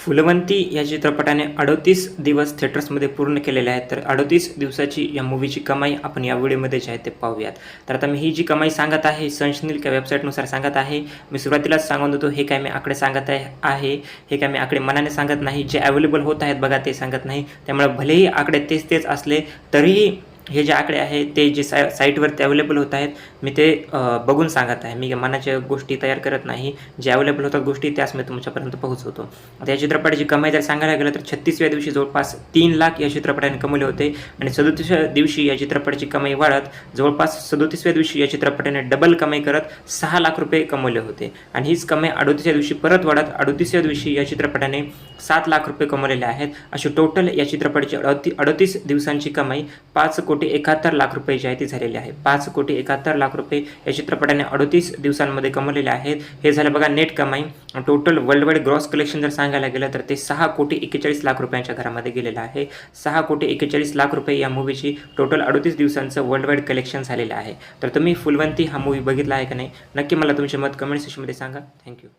फुलवंती या चित्रपटाने अडोतीस दिवस थिएटर्समध्ये पूर्ण केलेले आहेत. तर अडोतीस दिवसाची या मूवीची कमाई आपण या व्हिडिओमध्ये जे आहे ते पाहूयात. तर आता मी ही जी कमाई सांगत आहे संशनील किंवा वेबसाईटनुसार सांगत आहे मी सुरुवातीलाच सांगून देतो हे काय मी आकडे सांगत आहे आहे हे काय मी आकडे मनाने सांगत नाही जे अवेलेबल होत आहेत बघा ते सांगत नाही. त्यामुळे भलेही आकडे तेच तेच असले तरीही हे जे आकडे आहेत ते जे साय साईटवरती अवेलेबल होत आहेत मी ते बघून सांगत आहे. मी मनाच्या गोष्टी तयार करत नाही. जे अवेलेबल होतात गोष्टी त्याच मी तुमच्यापर्यंत पोहोचवतो. आता या चित्रपटाची कमाई जर सांगायला गेलं तर छत्तीसव्या दिवशी जवळपास तीन लाख या चित्रपटाने कमवले होते आणि सदोतीसव्या दिवशी या चित्रपटाची कमाई वाढत जवळपास सदोतीसव्या दिवशी या चित्रपटाने डबल कमाई करत सहा लाख रुपये कमवले होते. आणि हीच कमाई अडोतीसव्या दिवशी परत वाढत अडोतीसव्या दिवशी या चित्रपटाने सात लाख रुपये कमवलेले आहेत. अशी टोटल या चित्रपटाची अडती अडतीस दिवसांची कमाई पाच कोटी एकाहत्तर लाख रुपये जी आहे ती झालेली आहे. पाच कोटी एकाहत्तर लाख रुपये या चित्रपटाने अडतीस दिवसांमध्ये कमवलेले आहेत. हे झालं बघा नेट कमाई. Total world wide gross collection जर सांगायला गेलं तर ते सहा कोटी एक्केचाळीस लाख रुपयांच्या घरामध्ये गेलेलं आहे. सहा कोटी एक्केचाळीस लाख रुपये या मूवीची टोटल अडतीस दिवसांचं वर्ल्ड वाईड कलेक्शन झालेलं आहे. तर तुम्ही फुलवंती हा मूवी बघितला आहे का नाही? नक्की मला तुमचे मत कमेंट सेक्शनमध्ये सांगा. थँक्यू